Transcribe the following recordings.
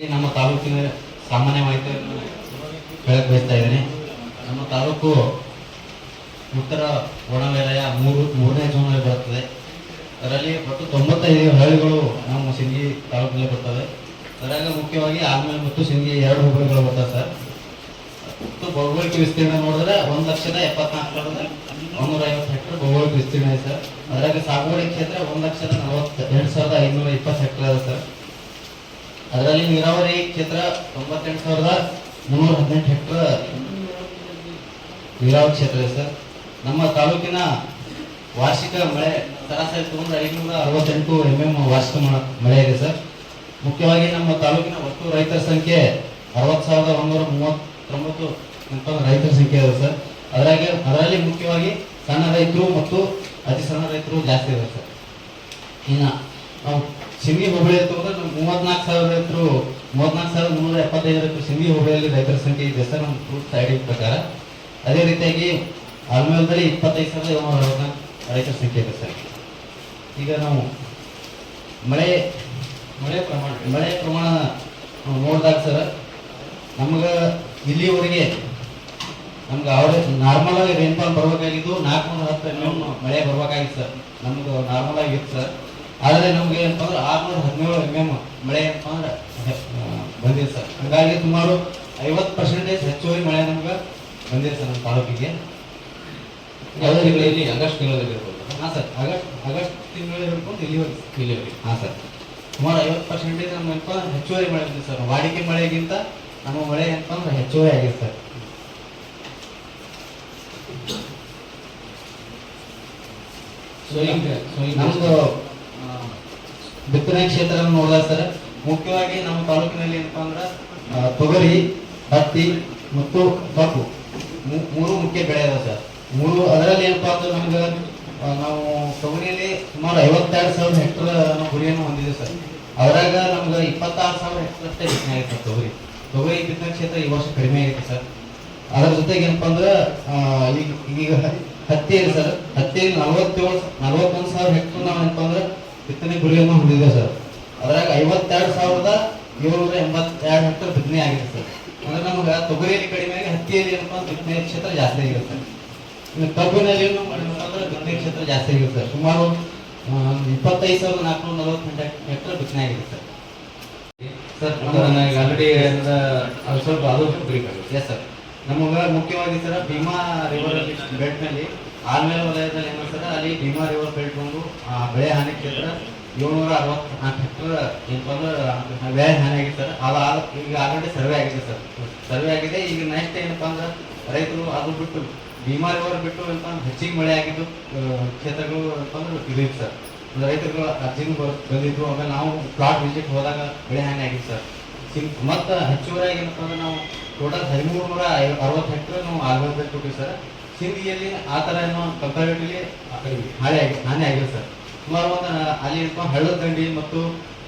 ನಮ್ಮ ತಾಲೂಕಿನ ಸಾಮಾನ್ಯ ಮಾಹಿತಿಯನ್ನು ಹೇಳಕ್ ಬಯಸ್ತಾ ಇದ್ದೀನಿ. ನಮ್ಮ ತಾಲೂಕು ಉತ್ತರ ಒಣವಲಯ ಮೂರು, ಮೂರನೇ ಜೂನಲ್ಲಿ ಬರುತ್ತದೆ. ಅದರಲ್ಲಿ ಒಟ್ಟು ತೊಂಬತ್ತೈದು ಹಳ್ಳಿಗಳು ನಮ್ಮ ಸಿಂಗಿ ತಾಲೂಕಿನಲ್ಲಿ ಬರ್ತವೆ. ಅದರಾಗ ಮುಖ್ಯವಾಗಿ ಆಮೇಲೆ ಮತ್ತು ಸಿಂಗಿ ಎರಡು ಹೋಬಳಿಗಳು ಬರ್ತವೆ ಸರ್. ಮತ್ತು ಭೌಗೋಳಿಕ ವಿಸ್ತೀರ್ಣ ನೋಡಿದ್ರೆ ಒಂದು ಲಕ್ಷದ ಎಪ್ಪತ್ನಾಲ್ಕು ಒಂದೂರ ಐವತ್ತು ಹೆಕ್ಟರ್ ಭೌಗೋಳಿಕ ವಿಸ್ತೀರ್ಣ ಇದೆ ಸರ್. ಅದರಾಗ ಸಾಗುವಳಿ ಕ್ಷೇತ್ರ ಒಂದು ಲಕ್ಷದ ನಲವತ್ತು ಎರಡು ಸಾವಿರದ ಐನೂರ ಇಪ್ಪತ್ತು ಹೆಕ್ಟರ್ ಇದೆ ಸರ್. ಅದರಲ್ಲಿ ನೀರಾವರಿ ಕ್ಷೇತ್ರ ತೊಂಬತ್ತೆಂಟು ಸಾವಿರದ ಮುನ್ನೂರ ಹದಿನೆಂಟು ಹೆಕ್ಟರ್ ನೀರಾವರಿ ಕ್ಷೇತ್ರ ಇದೆ ಸರ್. ನಮ್ಮ ತಾಲೂಕಿನ ವಾರ್ಷಿಕ ಮಳೆ ಸರಾಸರಿ ತಗೊಂಡ್ರೆ ಐನೂರ ಅರವತ್ತೆಂಟು ಎಂ ಎಂ ವಾರ್ಷಿಕ ಮಳೆ ಇದೆ ಸರ್. ಮುಖ್ಯವಾಗಿ ನಮ್ಮ ತಾಲೂಕಿನ ಒಟ್ಟು ರೈತರ ಸಂಖ್ಯೆ ಅರವತ್ತು ಸಾವಿರದ ಒಂದೂರ ಮೂವತ್ತೊಂಬತ್ತು ರೈತರ ಸಂಖ್ಯೆ ಇದೆ ಸರ್. ಅದರಾಗೆ, ಅದರಲ್ಲಿ ಮುಖ್ಯವಾಗಿ ಸಣ್ಣ ರೈತರು ಮತ್ತು ಅತಿ ಸಣ್ಣ ರೈತರು ಜಾಸ್ತಿ ಇದೆ ಸರ್. ಇನ್ನು ನಾವು ಸಿಂಗಿ ಹೋಬಳಿ ಅಂದ್ರೆ ನಮ್ಗೆ ಮೂವತ್ನಾಲ್ಕು ಸಾವಿರ ರೈತರು ಮೂವತ್ನಾಲ್ಕು ಸಾವಿರದ ಮುನ್ನೂರ ಎಪ್ಪತ್ತೈದು ರೈತರು ಸಿಂಗಿ ಹೋಬಳಿಯಲ್ಲಿ ರೈತರ ಸಂಖ್ಯೆ ಇದೆ ಸರ್ ನಮ್ಮ ಪ್ರೂಫ್ ಸೈಡ್ ಪ್ರಕಾರ. ಅದೇ ರೀತಿಯಾಗಿ ಆಲ್ಮೇಲದಲ್ಲಿ ಇಪ್ಪತ್ತೈದು ಸಾವಿರದ ಏಳ್ನೂರ ಅರವತ್ನಾಲ್ಕು ರೈತರ ಸಂಖ್ಯೆ ಇದೆ ಸರ್. ಈಗ ನಾವು ಮಳೆ ಮಳೆ ಪ್ರಮಾಣ ಮಳೆ ಪ್ರಮಾಣ ನೋಡಿದಾಗ ಸರ್ ನಮ್ಗೆ ಇಲ್ಲಿವರೆಗೆ ನಮ್ಗೆ ಅವರೇ ನಾರ್ಮಲ್ ಆಗಿ ಬರಬೇಕಾಗಿದ್ದು ನಾಲ್ಕು ನಾಲ್ಕುನೂರ ಹತ್ತು ಎಂ ಎಂ ಮಳೆ ಬರಬೇಕಾಗಿತ್ತು ಸರ್. ನಮ್ಗೆ ನಾರ್ಮಲ್ ಆಗಿತ್ತು ಸರ್. ಆದರೆ ನಮ್ಗೆ ಏನಪ್ಪ ಅಂದ್ರೆ ಆರ್ನೂರ ಹದಿನೇಳು ಎಂ ಎಂ ಮಳೆ ಏನಪ್ಪ ಅಂದ್ರೆ ಬಂದಿದೆ ಸರ್. ಹಾಗಾಗಿ ಸುಮಾರು ಐವತ್ತು ಪರ್ಸೆಂಟೇಜ್ ಹೆಚ್ಚುವರಿ ಮಳೆ ನಮ್ಗೆ ಬಂದಿದೆ ಸರ್ ನಮ್ಮ ತಾಲೂಕಿಗೆ. ಯಾವುದೇ ತಿಂಗಳಲ್ಲಿ ಆಗಸ್ಟ್ ತಿಂಗಳಲ್ಲಿ ಇರ್ಬೋದು. ಹಾಂ ಸರ್ ಆಗಸ್ಟ್ ಆಗಸ್ಟ್ ತಿಂಗಳಲ್ಲಿ ಹಿಡ್ಕೊಂಡು ಇಲ್ಲಿವರೆಗೆ. ಇಲ್ಲಿವರೆಗೆ. ಹಾಂ ಸರ್. ಸುಮಾರು ಐವತ್ತು ಪರ್ಸೆಂಟೇಜ್ ನಮ್ಮ ಏನಪ್ಪ ಹೆಚ್ಚುವರಿ ಮಳೆ ಬಂದಿದೆ ಸರ್. ವಾಡಿಕೆ ಮಳೆಗಿಂತ ನಮ್ಮ ಮಳೆ ಏನಪ್ಪ ಅಂದ್ರೆ ಹೆಚ್ಚುವರಿ ಆಗಿದೆ ಸರ್. ನಮ್ದು ಆ, ಬಿತ್ತನೆ ಕ್ಷೇತ್ರ ನೋಡಿದ ಸರ್, ಮುಖ್ಯವಾಗಿ ನಮ್ಮ ತಾಲೂಕಿನಲ್ಲಿ ಏನಪ್ಪಾ ಅಂದ್ರೆ ತೊಗರಿ, ಹತ್ತಿ ಮತ್ತು ಕಬ್ಬು ಮೂರು ಮುಖ್ಯ ಬೆಳೆ ಅದ ಸರ್. ಮೂರು, ಅದರಲ್ಲಿ ಏನಪ್ಪಾ ಅಂದ್ರೆ ನಮ್ಗೆ ನಾವು ತೊಗರಿಯಲ್ಲಿ ಸುಮಾರು ಐವತ್ತೆರಡು ಸಾವಿರ ಹೆಕ್ಟರ್ ನಾವು ಗುರಿಯನ್ನು ಹೊಂದಿದೆ ಸರ್. ಅದ್ರಾಗ ನಮ್ಗೆ ಇಪ್ಪತ್ತಾರು ಸಾವಿರ ಹೆಕ್ಟರ್ ಅಷ್ಟೇ ಬಿತ್ತನೆ ಆಗಿದೆ ತೊಗರಿ. ತೊಗರಿ ಬಿತ್ತನೆ ಕ್ಷೇತ್ರ ಈ ವರ್ಷ ಕಡಿಮೆ ಆಗಿತ್ತು ಸರ್. ಅದರ ಜೊತೆಗೆ ಏನಪ್ಪಾ ಅಂದ್ರೆ ಈಗ ಈಗ ಹತ್ತಿ ಇದೆ ಸರ್, ಹತ್ತಿಯಲ್ಲಿ ನಲವತ್ತೇಳು, ನಲವತ್ತೊಂದು ಸಾವಿರ ಹೆಕ್ಟರ್ ನಾವು ಏನಪ್ಪಾ ಅಂದ್ರೆ ಬಿತ್ತನೆ ಗುರಿಯನ್ನು ಹೊಂದಿದೆ ಸರ್. ಅದ್ರಾಗ ಐವತ್ತೆರಡು ಸಾವಿರದ ಏಳ್ನೂರ ಎಂಬತ್ತೆರಡು ಹೆಕ್ಟರ್ ಬಿತ್ತನೆ ಆಗಿದೆ ಸರ್. ಅಂದ್ರೆ ನಮ್ಗೆ ತೊಗರಿಯಲ್ಲಿ ಕಡಿಮೆ ಆಗಿ ಹತ್ತಿಯಲ್ಲಿ ಏನಪ್ಪಾ ಅಂದ್ರೆ ಬಿತ್ತನೆ ಕ್ಷೇತ್ರ ಜಾಸ್ತಿ ಆಗಿರುತ್ತೆ ಸರ್. ಇನ್ನು ಕಬ್ಬಿನಲ್ಲಿ ಮಾಡಿದ್ರೆ ಬಿತ್ತನೆ ಕ್ಷೇತ್ರ ಜಾಸ್ತಿ ಆಗಿರುತ್ತೆ ಸರ್. ಸುಮಾರು ಇಪ್ಪತ್ತೈದು ಸಾವಿರದ ನಾಲ್ಕುನೂರ ನಲವತ್ತೆಂಟು ಹೆಕ್ಟರ್ ಬಿತ್ತನೆ ಆಗಿದೆ ಸರ್. ಸರ್ ನನಗೆ ಆಲ್ರೆಡಿ ಸ್ವಲ್ಪ ಅದು ಎಸ್ ಸರ್ ನಮಗೆ ಮುಖ್ಯವಾಗಿ ಸರ್ ಭೀಮಾ ರಿವರ್ ಬೆಲ್ಟ್ನಲ್ಲಿ ಆಲ್ಮೇಲೆ ವಲಯದಲ್ಲಿ ಏನು ಸರ್ ಅಲ್ಲಿ ಭೀಮಾ ರಿವರ್ ಬೆಲ್ಟ್ ಆ, ಬೆಳೆ ಹಾನಿ ಕ್ಷೇತ್ರ ಏಳ್ನೂರ ಅರವತ್ನಾಲ್ಕು ಹೆಕ್ಟರ್ ಏನಪ್ಪ ಅಂದ್ರೆ ಬೆಳೆ ಹಾನಿ ಆಗಿತ್ತು ಸರ್ ಅದು ಈಗ ಆಲ್ರೆಡಿ ಸರ್ವೆ ಆಗಿದೆ ಸರ್. ಸರ್ವೆ ಆಗಿದೆ. ಈಗ ನೆಕ್ಸ್ಟ್ ಏನಪ್ಪ ಅಂದ್ರೆ ರೈತರು ಅದು ಬಿಟ್ಟು ಭೀಮಾ ರಿವರ್ ಬಿಟ್ಟು ಏನಪ್ಪ ಅಂದ್ರೆ ಹೆಚ್ಚಿಗೆ ಮಳೆ ಆಗಿದ್ದು ಕ್ಷೇತ್ರಗಳು ಏನಪ್ಪ ಅಂದ್ರೆ ಇದು ಸರ್. ರೈತರುಗಳು ಅರ್ಜಿನೂ ಬಂದಿದ್ರು ಆಮೇಲೆ ನಾವು ಪ್ಲಾಟ್ ವಿಸಿಟ್ ಹೋದಾಗ ಬೆಳೆ ಹಾನಿ ಆಗಿತ್ತು ಸರ್. ಮತ್ತು ಹೆಚ್ಚುವರಿಯಾಗಿ ಏನಪ್ಪ ಅಂದ್ರೆ ನಾವು ಟೋಟಲ್ ಹದಿಮೂರು ನೂರ ಅರವತ್ತು ಹೆಕ್ಟರ್ ನಾವು ಆಲ್ಬರ್ಟ್ ಕೊಟ್ಟಿವಿ ಸರ್. ಸಿಂಧಿಯಲ್ಲಿ ಆ ಥರ ಏನೋ ಕಂಪೇರಿಟಿವ್ಲಿ ಹಾಳೆ ಆಗಿ ಹಾನಿ ಆಗಿದೆ ಸರ್. ಸುಮಾರು ಒಂದು ಅಲ್ಲಿ ಏನಪ್ಪ ಹಳ್ಳದ ದಂಡಿ ಮತ್ತು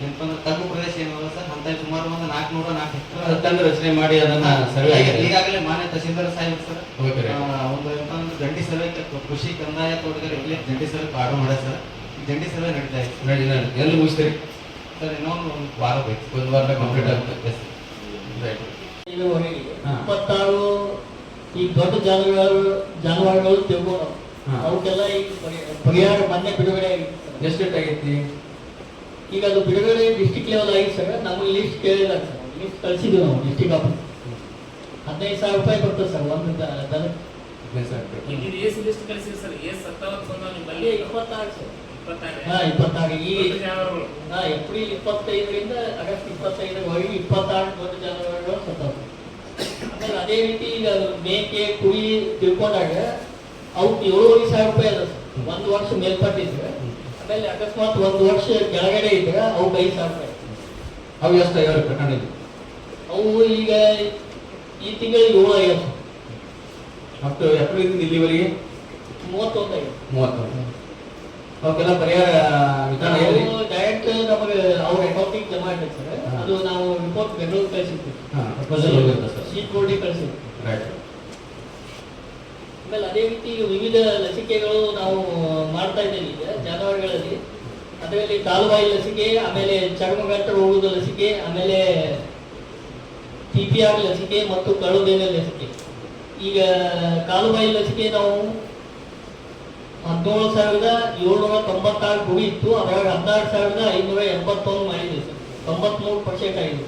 ಏನಪ್ಪ ಅಂದ್ರೆ ತಗ್ಗು ಪ್ರದೇಶ ಏನಲ್ಲ ಸರ್? ಅಂತ ಸುಮಾರು ಒಂದು ನಾಲ್ಕುನೂರ ನಾಲ್ಕು ಹೆಕ್ಟರ್ ರಚನೆ ಮಾಡಿ ಅದನ್ನ ಸರ್ವೆ ಆಗಿದೆ. ಈಗಾಗಲೇ ಮಾನ್ಯ ತಹಸೀಲ್ದಾರ್ ಸಾಹೇಬ್ ಸರ್. ಒಂದು ಏನಪ್ಪ ಅಂದ್ರೆ ಜಂಟಿ ಸರ್ವೆ ಕೃಷಿ ಕಂದಾಯ ತೋಟಗಾರಿಕೆ ಜಂಟಿ ಸರ್ವೆ ಆರ್ಡರ್ ಮಾಡ್ಯಾರ ಸರ್. ದಂಡಿ ಜಂಟಿ ಸರ್ವೆ ನಡೀತಾ ಇದೆ. ನಡಿ ನೋಡಿ. ಎಲ್ಲಿ ಮುಗಿಸ್ತೀರಿ? ಸರ್ ಇನ್ನೊಂದು ಒಂದು ವಾರ ಬೇಕು. ಒಂದು ವಾರ ಕಂಪ್ಲೀಟ್ ಆಗುತ್ತೆ. Sir right. ಇಪ್ಪತ್ತಾರು ಈ ದೊಡ್ಡ ಜಾನುವಾರು ಜಾನುವಾರುಗಳು ತಿಳ್ಕೊಂಡು. ಅವಕ್ಕೆಲ್ಲ ಈಗ ಪರಿ- ಪರಿಹಾರ ಮೊನ್ನೆ ಬಿಡುಗಡೆ ಆಗಿತ್ತು. ಎಷ್ಟು ಆಗೈತಿ? ಈಗ ಅದು ಬಿಡುಗಡೆ ಡಿಸ್ಟಿಕ್ ಲೆವೆಲ್ ಆಗಿ ಸರ್. ನಮಗೆ ಲಿಸ್ಟ್ ಕೇಳಿಲ್ಲ ಸರ್. ಲಿಸ್ಟ್ ಕಳಿಸಿದ್ವಿ ನಾವು ಡಿಸ್ಟಿಕ್ ಆಫೀಸ್ ಹದಿನೈದು ಸಾವಿರ ರೂಪಾಯಿ ಬರ್ತದೆ ಸರ್ ಒಂದು ದನಕ್ಕೆ. ಈಗ ಈಗ ಏಪ್ರಿಲ್ ಇಪ್ಪತ್ತೈದರಿಂದ ಆಗಸ್ಟ್ ಇಪ್ಪತ್ತೈದರವರೆಗೆ ಇಪ್ಪತ್ತಾರು ದೊಡ್ಡ ಜಾನುವಾರುಗಳು ಸತ್ತಾವ ಅದೇ ರೀತಿ ಈಗ ಮೇಕೆ ಕುರಿ ತಿಳ್ಕೊಂಡಾಗ ಅವಕ್ಕೆ ಏಳುವರೆ ಸಾವಿರ ರೂಪಾಯಿ ಅದ. ಒಂದು ವರ್ಷ ಮೇಲ್ಪಟ್ಟಿದ್ರೆ ಆಮೇಲೆ ಅಕಸ್ಮಾತ್ ಒಂದು ವರ್ಷ ಕೆಳಗಡೆ ಇದ್ರೆ ಅವು ಐದು ಸಾವಿರ ರೂಪಾಯಿ. ಅವು ಎಷ್ಟು ಪ್ರಕರಣ ಕರ್ಕೊಂಡಿದ್ದು ಅವು ಈಗ ಈ ತಿಂಗಳಿಗೆ ಏಳು ಐವತ್ತು ಮತ್ತು ಎಪ್ರಿಲ್ ಇಲ್ಲಿವರೆಗೆ ಮೂವತ್ತೊಂದು ಐವತ್ತು ಮೂವತ್ತು ಅವಕ್ಕೆಲ್ಲ ಪರಿಹಾರ ವಿಧಾನ ಹೇಳಿ. ಡೈರೆಕ್ಟ್ ನಮಗೆ ಅವ್ರ ಅಕೌಂಟಿಗೆ ಜಮಾ ಇರ್ತದೆ ಸರ್. ಅದು ನಾವು ರಿಪೋರ್ಟ್ ಬೆಂಗಳೂರು ಕಳಿಸಿರ್ತೀವಿ. ಹಾ ಪ್ರಪೋಸಲ್ ಹೋಗಿರುತ್ತೆ ಸರ್. ಕಳಿಸಿದ್ವಿ ರೈಟ್ ಆಮೇಲೆ ಅದೇ ರೀತಿ ವಿವಿಧ ಲಸಿಕೆಗಳು ನಾವು ಮಾಡ್ತಾ ಇದ್ದೇವೆ ಈಗ ಜಾನುವಾರುಗಳಲ್ಲಿ. ಅದರಲ್ಲಿ ಕಾಲುಬಾಯಿ ಲಸಿಕೆ ಆಮೇಲೆ ಚರ್ಮಗಂಟ ರೋಗದ ಲಸಿಕೆ ಆಮೇಲೆ ಪಿ ಆರ್ ಲಸಿಕೆ ಮತ್ತು ಕಳುಬೇನೆ ಲಸಿಕೆ. ಈಗ ಕಾಲುಬಾಯಿ ಲಸಿಕೆ ನಾವು ಹದಿನೇಳು ಸಾವಿರದ ಏಳ್ನೂರ ತೊಂಬತ್ತಾರು ಗುರಿ ಇತ್ತು ಅದರೊಳಗೆ ಹದಿನಾರು ಸಾವಿರದ ಐನೂರ ಎಂಬತ್ತೊಂದು ಮಾಡಿದ್ವಿ ಸರ್. ತೊಂಬತ್ಮೂರು ಪರ್ಸೆಂಟ್ ಆಗಿದೆ.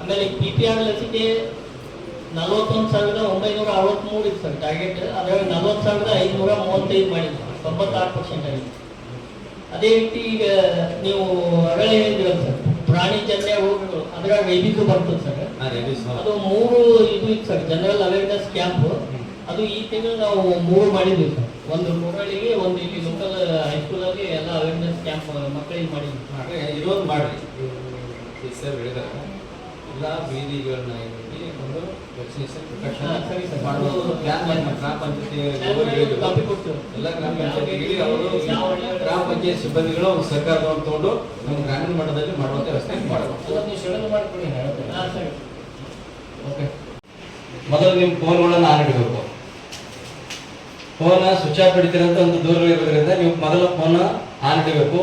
ಆಮೇಲೆ ಪಿ ಪಿ ಆರ್ ಲಸಿಕೆ ನಲವತ್ತೊಂದು ಸಾವಿರದ ಒಂಬೈನೂರ ಅರವತ್ತ್ಮೂರು ಇತ್ತು ಸರ್ ಟಾರ್ಗೆಟ್ ಅದರಾಗ ನಲವತ್ತು ಸಾವಿರದ ಐನೂರ ಮೂವತ್ತೈದು ಮಾಡಿದ್ವಿ ತೊಂಬತ್ತಾರು ಪರ್ಸೆಂಟ್ ಆಗಿದೆ. ಅದೇ ರೀತಿ ಈಗ ನೀವು ಅಗಳೇ ಹೇಳಿದ್ರಲ್ಲ ಸರ್ ಪ್ರಾಣಿ ಜನ್ಯ ರೋಗಗಳು ಅದರ ರೇಬಿಸು ಬರ್ತದೆ ಸರ್. ಅದು ಮೂರು ಇದು ಇತ್ತು ಸರ್ ಜನರಲ್ ಅವೇರ್ನೆಸ್ ಕ್ಯಾಂಪ್ ಅದು ಈ ತಿಂಗಳು ನಾವು ಮೂರು ಮಾಡಿದ್ವಿ ಸರ್. ಒಂದು ಮುರಳಿಗೆ ಒಂದು ಇಲ್ಲಿ ಲೋಕಲ್ ಹೈಸ್ಕೂಲಲ್ಲಿ ಎಲ್ಲ ಅವೇರ್ನೆಸ್ ಕ್ಯಾಂಪ್ ಮಕ್ಕಳಿಗೆ ಮಾಡಿದ್ವಿ. ಇರೋದು ಇದೊಂದು ಮಾಡ್ರಿ ಈ ಸರ್ ಹೇಳಿದಾರೆ. ಎಲ್ಲ ಬೀದಿಗಳನ್ನ ಒಂದು ವ್ಯಾಕ್ಸಿನೇಷನ್ ಪ್ರೊಟೆಕ್ಷನ್ ಪ್ಲಾನ್ ಮಾಡಿ ಗ್ರಾಮ ಪಂಚಾಯತಿ ಎಲ್ಲ ಗ್ರಾಮ ಪಂಚಾಯತಿಗಳಿಗೆ ಅವರು ಗ್ರಾಮ ಪಂಚಾಯತ್ ಸಿಬ್ಬಂದಿಗಳು ಒಂದು ಸರ್ಕಾರದವ್ರು ತಗೊಂಡು ನಮ್ಮ ಗ್ರಾಮೀಣ ಮಟ್ಟದಲ್ಲಿ ಮಾಡುವಂತ ವ್ಯವಸ್ಥೆ ಮಾಡಬೇಕು ಓಕೆ. ಮೊದಲು ನಿಮ್ಮ ಫೋನ್ಗಳನ್ನ ಆನ್ ಇಡಬೇಕು. ಫೋನ್ ಸ್ವಿಚ್ ಆಫ್ ಹಿಡಿತೀರಂತ ಒಂದು ದೂರ ಇರೋದ್ರಿಂದ ನೀವು ಮೊದಲು ಫೋನ್ ಆನ್ ಇಡಬೇಕು.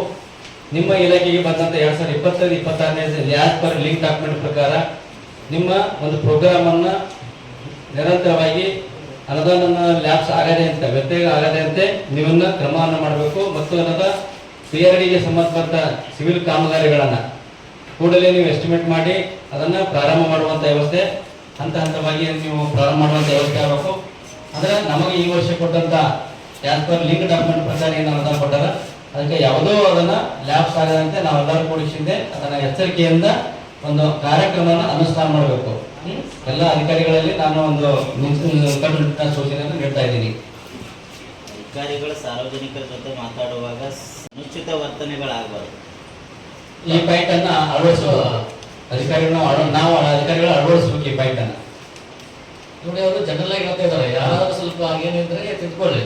ನಿಮ್ಮ ಇಲಾಖೆಗೆ ಬಂದಂತ ಎರಡ್ ಸಾವಿರದ ಇಪ್ಪತ್ತೈದು, ಇಪ್ಪತ್ತಾರನೇ ಲ್ಯಾಸ್ ಪರ್ ಲಿಂಕ್ ಡಾಕ್ಯುಮೆಂಟ್ ಪ್ರಕಾರ ನಿಮ್ಮ ಒಂದು ಪ್ರೋಗ್ರಾಮ್ ಅನ್ನ ನಿರಂತರವಾಗಿ ಅನುದಾನ ಲ್ಯಾಬ್ಸ್ ಆಗದೆ ಅಂತ, ವ್ಯತ್ಯಯ ಆಗದೆ ಅಂತೆ ನೀವನ್ನ ಕ್ರಮವನ್ನು ಮಾಡಬೇಕು ಮತ್ತು ಅನ್ನದ ಪಿ ಆರ್ ಡಿಗೆ ಸಂಬಂಧಪಟ್ಟ ಸಿವಿಲ್ ಕಾಮಗಾರಿಗಳನ್ನು ಕೂಡಲೇ ನೀವು ಎಸ್ಟಿಮೇಟ್ ಮಾಡಿ ಅದನ್ನ ಪ್ರಾರಂಭ ಮಾಡುವಂಥ ವ್ಯವಸ್ಥೆ, ಹಂತ ಹಂತವಾಗಿ ನೀವು ಪ್ರಾರಂಭ ಮಾಡುವಂಥ ವ್ಯವಸ್ಥೆ ಆಗಬೇಕು. ಅಂದ್ರೆ ನಮಗೆ ಈ ವರ್ಷ ಕೊಟ್ಟಂತ ಟ್ರಾನ್ಸ್ಫರ್ ಲಿಂಕ್ ಡಾಕ್ಯುಮೆಂಟ್ ಪ್ರಕಾರ ಏನು ಅನುದಾನ ಕೊಟ್ಟಾರ ಅದಕ್ಕೆ ಯಾವುದೋ ಅದನ್ನ ಲ್ಯಾಬ್ಸ್ ಆಗದಂತೆ ನಾವೆಲ್ಲರೂ ಕೂಡಿಸಿದ್ದೆ ಅದನ್ನ ಎಚ್ಚರಿಕೆಯಿಂದ ಒಂದು ಕಾರ್ಯಕ್ರಮನ ಅನುಷ್ಠಾನ ಮಾಡಬೇಕು. ಎಲ್ಲ ಅಧಿಕಾರಿಗಳಲ್ಲಿ ನಾನು ಒಂದು ಕಟ್ಟುನಿಟ್ಟಿನ ಸೂಚನೆಯನ್ನು ನೀಡ್ತಾ ಇದ್ದೀನಿ. ಅಧಿಕಾರಿಗಳು ಸಾರ್ವಜನಿಕರ ಜೊತೆ ಮಾತಾಡುವಾಗ ಅನುಚಿತ ವರ್ತನೆಗಳಾಗಬಾರ್ದು. ಈ ಪಾಯಿಂಟ್ ಅನ್ನ ಅಳವಡಿಸುವ ಅಧಿಕಾರಿಗಳು ನಾವು ನಾವು ಅಧಿಕಾರಿಗಳು ಅಳವಡಿಸಬೇಕು ಈ ಪಾಯಿಂಟ್ ಅನ್ನ. ನೋಡಿ ಅವರು ಜನರಲ್ ಆಗಿ ಹೇಳ್ತಾ ಇದ್ದಾರೆ ಯಾರಾದ್ರೂ ಸ್ವಲ್ಪ ಹಾಗೇನಿದ್ರೆ ತಿಳ್ಕೊಳ್ಳಿ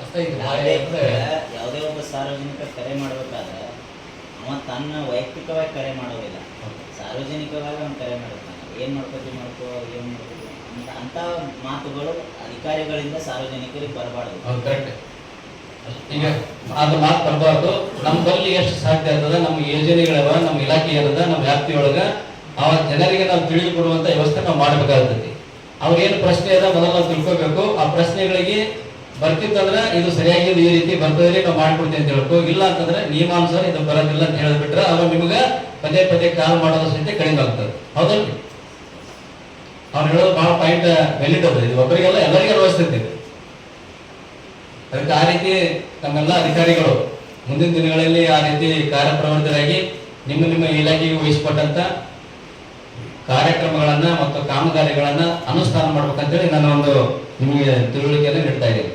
ಅಷ್ಟೇ ಇದು. ಯಾವುದೇ ಒಬ್ಬ ಸಾರ್ವಜನಿಕ ಕರೆ ಮಾಡಬೇಕಾದ್ರೆ ಅವ ತನ್ನ ವೈಯಕ್ತಿಕವಾಗಿ ಕರೆ ಮಾಡೋದಿಲ್ಲ. ಸಾರ್ವಜನಿಕವಾಗಿ ಅವನು ಕರೆ ಮಾಡಿರ್ತಾನೆ ಏನು ಮಾಡ್ಕೋತಿ ಮಾಡ್ಕೋ ಏನು ಮಾಡ್ಕೋತಿ ಅಂತ ಅಂತ ಮಾತುಗಳು ಅಧಿಕಾರಿಗಳಿಂದ ಸಾರ್ವಜನಿಕರಿಗೆ ಬರಬಾರ್ದು. ಈಗ ಅದು ಮಾತು ಬರಬಾರ್ದು. ನಮ್ಮ ಬಲ್ಲಿ ಎಷ್ಟು ಸಾಧ್ಯ ಇರ್ತದೆ ನಮ್ಮ ಯೋಜನೆಗಳವ ನಮ್ಮ ಇಲಾಖೆ ಇರದ ನಮ್ಮ ವ್ಯಾಪ್ತಿಯೊಳಗ ಆ ಜನರಿಗೆ ನಾವು ತಿಳಿದುಕೊಡುವಂತ ವ್ಯವಸ್ಥೆ ನಾವು ಮಾಡಬೇಕಾಗ್ತೈತಿ ಅವ್ರೇನು ಪ್ರಶ್ನೆ ಅದ ಮೊದಲು ನಾವು ತಿಳ್ಕೊಬೇಕು. ಆ ಪ್ರಶ್ನೆಗಳಿಗೆ ಬರ್ತಿತ್ತಂದ್ರೆ ಇದು ಸರಿಯಾಗಿ ಈ ರೀತಿ ಬರ್ತದೆ ನಾವು ಮಾಡ್ಕೊಡ್ತೀವಿ ಅಂತ ಹೇಳ್ಕೊ ಇಲ್ಲ ಅಂತಂದ್ರೆ ನಿಯಮಾನುಸಾರ ಇದು ಬರೋದಿಲ್ಲ ಅಂತ ಹೇಳಿಬಿಟ್ರೆ ಅವ್ರು ನಿಮಗೆ ಪದೇ ಪದೇ ಕಾಲ್ ಮಾಡೋದ್ರ ಸಹಿತ ಕಡಿಮೆ ಆಗ್ತದೆ. ಹೌದಲ್ರಿ? ಅವ್ರು ಹೇಳೋದು ಬಹಳ ಪಾಯಿಂಟ್ ವ್ಯಾಲಿಡ್ ಅದ ಇದು ಒಬ್ಬರಿಗೆಲ್ಲ ಎಲ್ಲರಿಗೂ ಅನ್ವಯಿಸ್ತೈತಿ ಅದಕ್ಕೆ ಆ ರೀತಿ ತಮ್ಮೆಲ್ಲ ಅಧಿಕಾರಿಗಳು ಮುಂದಿನ ದಿನಗಳಲ್ಲಿ ಆ ರೀತಿ ಕಾರ್ಯಪ್ರವೃತ್ತರಾಗಿ ನಿಮ್ಮ ನಿಮ್ಮ ಇಲಾಖೆಗೆ ವಹಿಸಿಕೊಟ್ಟಂತ ಕಾರ್ಯಕ್ರಮಗಳನ್ನ ಮತ್ತು ಕಾಮಗಾರಿಗಳನ್ನ ಅನುಷ್ಠಾನ ಮಾಡ್ಬೇಕಂತೇಳಿ ನಾನು ಒಂದು ನಿಮಗೆ ತಿಳುವಳಿಕೆಯನ್ನು ನೀಡ್ತಾ ಇದ್ದೀನಿ.